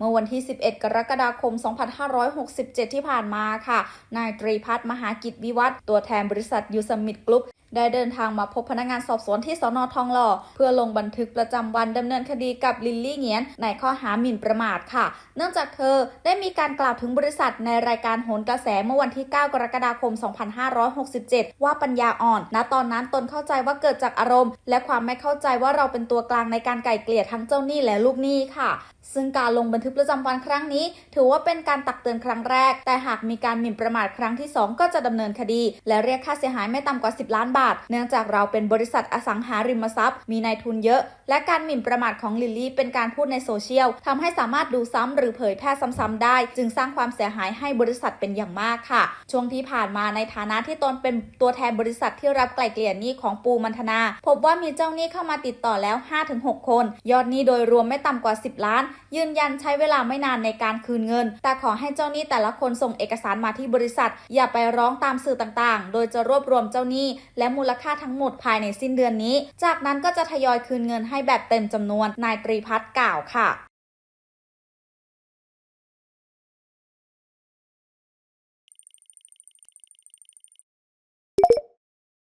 เมื่อวันที่ 11 กรกฎาคม 2567 ที่ผ่านมาค่ะ นายตรีพัฒน์มหากิจวิวัฒน์ตัวแทนบริษัทยูสมิตกรุ๊ป ได้เดินทางมาพบพนักงานสอบสวนที่สนทองหล่อเพื่อลงบันทึกประจำวันดำเนินคดีกับลิลลี่เงียน ในข้อหาหมิ่นประมาทค่ะ เนื่องจากเธอได้มีการกล่าวถึงบริษัทในรายการโหนกระแสเมื่อวันที่ 9 กรกฎาคม 2567 ว่าปัญญาอ่อน ณ ตอนนั้นตนเข้าใจว่าเกิดจากอารมณ์ และความไม่เข้าใจว่าเราเป็นตัวกลางในการไก่เกลี่ยทั้งเจ้าหนี้และลูกหนี้ค่ะ ซึ่งการลงบันทึกประจำวันครั้งนี้ ถือว่าเป็นการตักเตือนครั้งแรก แต่หากมีการหมิ่นประมาทครั้งที่ 2 ก็จะดำเนินคดี และเรียกค่าเสียหายไม่ต่ำกว่า 10 ล้านบาทเนื่องจากเราเป็นบริษัทอสังหาริมทรัพย์ มีนายทุนเยอะ และการหมิ่นประมาทของลิลลี่เป็นการพูดในโซเชียลทำให้สามารถดูซ้ำหรือเผยแพร่ซ้ำๆได้ จึงสร้างความเสียหายให้บริษัทเป็นอย่างมากค่ะ ช่วงที่ผ่านมาในฐานะที่ตนเป็นตัวแทนบริษัทที่รับไกล่เกลี่ยหนี้ของปูมันธนา พบว่ามีเจ้าหนี้เข้ามาติดต่อแล้ว 5-6 คน ยอดหนี้โดยรวมไม่ต่ำกว่า 10 ล้าน ยืนยันใช้เวลาไม่นานในการคืนเงิน แต่ขอให้เจ้าหนี้แต่ละคนส่งเอกสารมาที่บริษัท อย่าไปร้องตามสื่อต่างๆ โดยจะรวบรวมเจ้าหนี้และมูลค่าทั้งหมดภายในสิ้นเดือนนี้ จากนั้นก็จะทยอยคืนเงินให้แบบเต็มจำนวนนายตรีพัฒน์กล่าวค่ะ